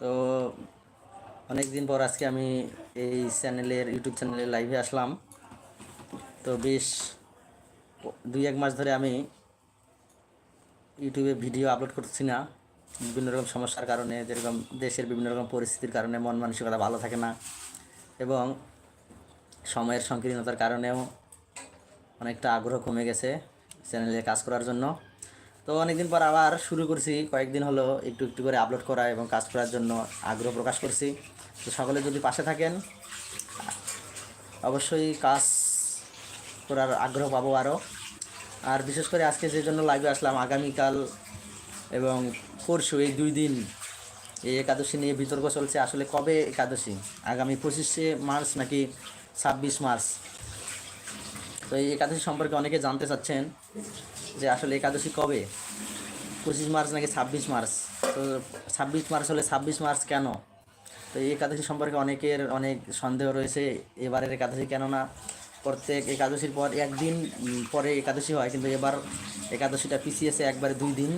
তো অনেক দিন পর আজকে আমি এই চ্যানেলের, ইউটিউব চ্যানেলে লাইভে আসলাম। তো বেশ দুই এক মাস ধরে আমি ইউটিউবে ভিডিও আপলোড করছি না। বিভিন্ন রকম সমস্যার কারণে, যেরকম দেশের বিভিন্ন রকম পরিস্থিতির কারণে মন মানসিকতা ভালো থাকে না এবং সময়ের সংকীর্ণতার কারণেও অনেকটা আগ্রহ কমে গেছে চ্যানেলে কাজ করার জন্য। তো অনেকদিন পর আবার শুরু করছি। কয়েকদিন হলো একটু একটু করে আপলোড করা এবং কাজ করার জন্য আগ্রহ প্রকাশ করছি। তো সকলে যদি পাশে থাকেন, অবশ্যই কাজ করার আগ্রহ পাবো আরও আর বিশেষ করে আজকে যে জন্য লাইভে আসলাম, আগামীকাল এবং পরশু এই দুই দিন, এই একাদশী নিয়ে বিতর্ক চলছে। আসলে কবে একাদশী? আগামী পঁচিশে মার্চ নাকি ছাব্বিশ মার্চ? তো এই একাদশী সম্পর্কে অনেকে জানতে চাচ্ছেন যে আসলে একাদশী কবে? পঁচিশ মার্চ নাকি ছাব্বিশ মার্চ? তো ছাব্বিশ মার্চ হলে ছাব্বিশ মার্চ কেন? তো এই একাদশী সম্পর্কে অনেকের অনেক সন্দেহ রয়েছে, এবারের একাদশী কেননা প্রত্যেক একাদশীর পর একদিন পরে একাদশী হয়, কিন্তু এবার একাদশীটা পিছিয়েছে একবারে দুই দিন।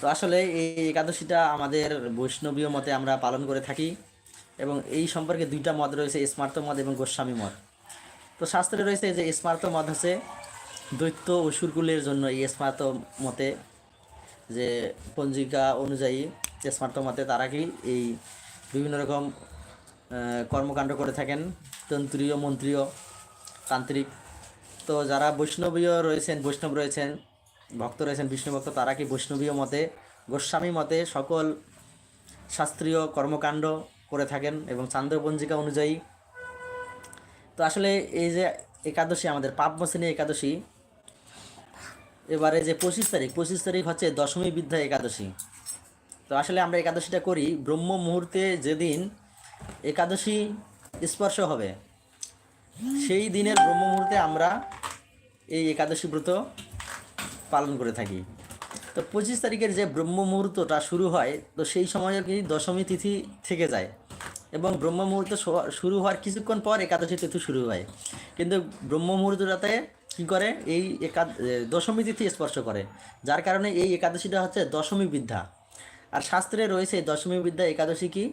তো আসলে এই একাদশীটা আমাদের বৈষ্ণবীয় মতে আমরা পালন করে থাকি এবং এই সম্পর্কে দুইটা মত রয়েছে, স্মার্ত মত এবং গোস্বামী মত। তো শাস্ত্রে রয়েছে যে স্মার্ত মত হচ্ছে দৈত্য অসুরকুলের জন্য এই স্মার্ত মতে যে পঞ্জিকা অনুযায়ী স্মার্ত মতে তারা কি এই বিভিন্ন রকম কর্মকাণ্ড করে থাকেন। তন্ত্রীয়, মন্ত্রীয়, তান্ত্রিক। তো যারা বৈষ্ণবীয় রয়েছেন, বৈষ্ণব রয়েছেন, ভক্ত রয়েছেন, বিষ্ণু ভক্ত, তারা কি বৈষ্ণবীয় মতে, গোস্বামী মতে সকল শাস্ত্রীয় কর্মকাণ্ড করে থাকেন এবং চান্দ্রপঞ্জিকা অনুযায়ী তো আসলে এই যে একাদশী, আমাদের পাপমোচনী একাদশী, এবারে যে পঁচিশ তারিখ পঁচিশ তারিখ হচ্ছে দশমী বিদ্যা একাদশী। তো আসলে আমরা একাদশীটা করি, ব্রহ্ম মুহূর্তে যেদিন একাদশী স্পর্শ হবে, সেই দিনের ব্রহ্ম মুহূর্তে আমরা এই একাদশী ব্রত পালন করে থাকি। তো পঁচিশ তারিখের যে ব্রহ্ম মুহূর্তটা শুরু হয়, তো সেই সময় আর কি দশমী তিথি থেকে যায়। এবং ব্রহ্ম মুহূর্ত শুরু হওয়ার কিছুক্ষণ পর একাদশী তিথি শুরু হয়। কিন্তু ব্রহ্ম মুহূর্তটাতে কী করে? এই একা এ, দশমী তিথি স্পর্শ করে। যার কারণে এই একাদশীটা হচ্ছে দশমী বিদ্যা। আর শাস্ত্রে রয়েছে দশমী বিদ্যা একাদশী কি?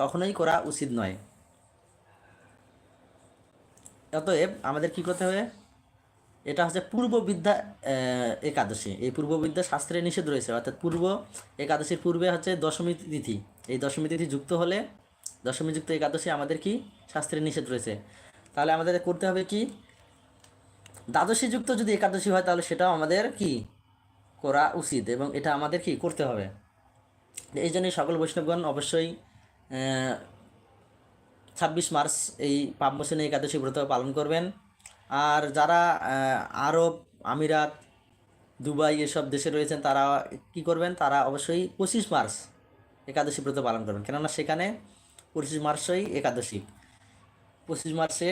কখনোই করা উচিত নয়। অতএব আমাদের কি করতে হবে? এটা হচ্ছে পূর্ব বিদ্যা একাদশী। এই পূর্ব বিদ্যা শাস্ত্রে নিষেধ রয়েছে। অর্থাৎ পূর্ব একাদশীর পূর্বে হচ্ছে দশমী তিথি। এই দশমী তিথি যুক্ত হলে দশমী যুক্ত একাদশী আমাদের কি? শাস্ত্রে নিষেধ রয়েছে। তাহলে আমাদের করতে হবে কি? দ্বাদশী যুক্ত যদি একাদশী হয়, তাহলে সেটাও আমাদের কি? করা উচিত এবং এটা আমাদের কি? করতে হবে। এই জন্যই সকল বৈষ্ণবগণ অবশ্যই ছাব্বিশ মার্চ এই পাপমোচনী একাদশী ব্রত পালন করবেন। আর যারা আরব, আমিরাত, দুবাই এসব দেশে রয়েছেন, তারা কি করবেন? তারা অবশ্যই পঁচিশ মার্চ একাদশী ব্রত পালন করবেন। কেননা সেখানে পঁচিশ মার্চই একাদশী। পঁচিশ মার্চে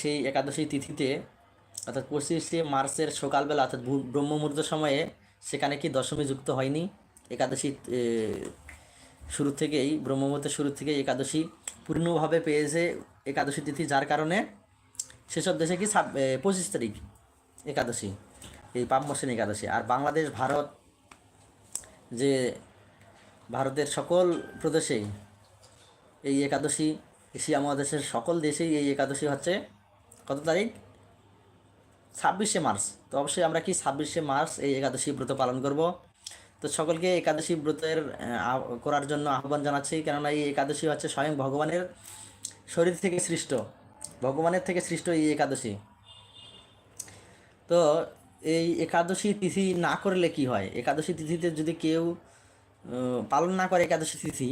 সেই একাদশী তিথিতে, অর্থাৎ পঁচিশে মার্চের সকালবেলা, অর্থাৎ ব্রহ্ম মুহূর্ত সময়ে, সেখানে কি দশমী যুক্ত হয়নি? একাদশী শুরু থেকেই ব্রহ্ম মুহূর্তের শুরু থেকেই একাদশী পূর্ণভাবে পেয়েছে একাদশী তিথি। যার কারণে সেসব দেশে কি পঁচিশ তারিখ একাদশী, এই পাপমোচনী একাদশী। আর বাংলাদেশ, ভারত, যে ভারতের সকল প্রদেশেই এই একাদশী এশিয়া মহাদেশের সকল দেশেই এই একাদশী হচ্ছে। কত তারিখ? ছাব্বিশে মার্চ। তো অবশ্যই আমরা কি ছাব্বিশে মার্চ এই একাদশী ব্রত পালন করব? তো সকলকে একাদশী ব্রতের করার জন্য আহ্বান জানাচ্ছি। কেননা এই একাদশী হচ্ছে স্বয়ং ভগবানের শরীর থেকে সৃষ্ট। ভগবানের থেকে সৃষ্ট এই একাদশী। তো এই একাদশী তিথি না করলে কি হয়? একাদশী তিথিতে যদি কেউ পালন না করে একাদশী তিথি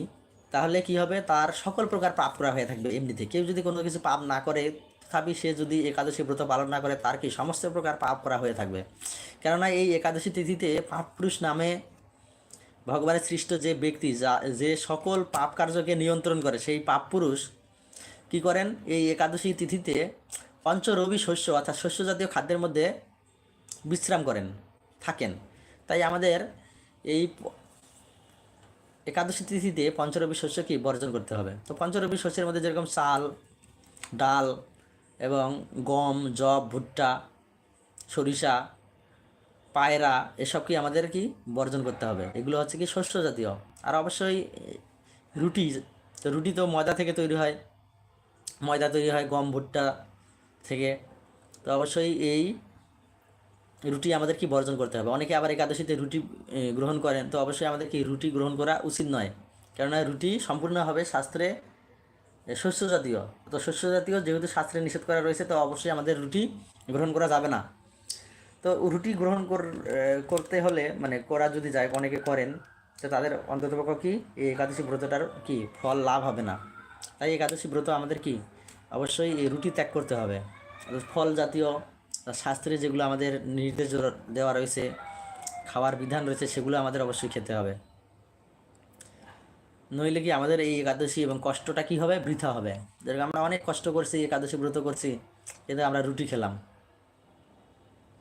তাহলে কি হবে? তার সকল প্রকার পাপ করা হয়ে থাকবে এমনিতে। কেউ যদি কোনো কিছু পাপ না করে, তথাপি সে যদি একাদশী ব্রত পালন না করে, তার কি সমস্ত প্রকার পাপ করা হয়ে থাকবে? কেননা এই একাদশী তিথিতে পাপ পুরুষ নামে ভগবানের সৃষ্ট যে ব্যক্তি, যা, যে সকল পাপ কার্যকে নিয়ন্ত্রণ করে, সেই পাপ পুরুষ কি করেন? এই একাদশী তিথিতে পঞ্চরবি শস্য, অর্থাৎ শস্য জাতীয় খাদ্যের মধ্যে বিশ্রাম করেন, থাকেন। তাই আমাদের এই একাদশী তিথিতে পঞ্চরবি শস্য কি বর্জন করতে হবে? তো পঞ্চরবি শস্যের মধ্যে যেরকম চাল, ডাল এবং গম জব ভুট্টা, সরিষা, পায়রা এসব কি আমাদের কি বর্জন করতে হবে? এগুলো হচ্ছে কি শস্য জাতীয়। আর অবশ্যই রুটি তো রুটি তো ময়দা থেকে তৈরি হয়। ময়দা তৈরি হয় গম, ভুট্টা থেকে। তো অবশ্যই এই রুটি আমাদের কি বর্জন করতে হবে। অনেকে আবার একাদশীতে রুটি গ্রহণ করেন। তো অবশ্যই আমাদের কি রুটি গ্রহণ করা উচিত নয়। কেননা রুটি সম্পূর্ণভাবে শাস্ত্রে শস্য জাতীয় তো শস্য জাতীয় যেহেতু শাস্ত্রে নিষেধ করা রয়েছে, তো অবশ্যই আমাদের রুটি গ্রহণ করা যাবে না। তো রুটি গ্রহণ কর- করতে হলে মানে করা যদি যায়, অনেকে করেন, তো তাদের অন্ততপক্ষ কি এই একাদশী ব্রতটার কি ফল লাভ হবে না? তাই একাদশী ব্রত আমাদের কি? অবশ্যই এই রুটি ত্যাগ করতে হবে। ফল জাতীয় শাস্ত্রে যেগুলো আমাদের নির্দেশ দেওয়া রয়েছে, খাওয়ার বিধান রয়েছে, সেগুলো আমাদের অবশ্যই খেতে হবে। নইলে কি আমাদের এই একাদশী এবং কষ্টটা কি হবে? বৃথা হবে। যেরকম আমরা অনেক কষ্ট করছি, একাদশী ব্রত করছি, কিন্তু আমরা রুটি খেলাম।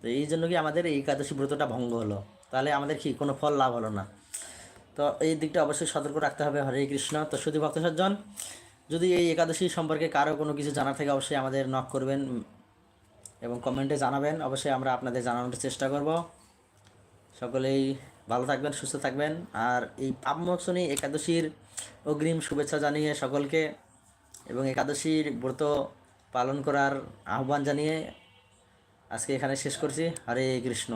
তো এই জন্য কি আমাদের এই একাদশী ব্রতটা ভঙ্গ হলো। তাহলে আমাদের কি কোনো ফল লাভ হলো না? তো এই দিকটা অবশ্যই সতর্ক রাখতে হবে। হরে কৃষ্ণ। তো শুধু ভক্ত সজ্জন যদি এই একাদশী সম্পর্কে কারও কোনো কিছু জানার থাকে, অবশ্যই আমাদের নক করবেন। এবং কমেন্টে জানাবেন। অবশ্যই আমরা আপনাদের জানানোর চেষ্টা করব। সকলেই ভালো থাকবেন, সুস্থ থাকবেন। আর এই পাপমোচনী একাদশীর অগ্রিম শুভেচ্ছা জানিয়ে সকলকে এবং একাদশীর ব্রত পালন করার আহ্বান জানিয়ে আজকে এখানে শেষ করছি। হরে কৃষ্ণ।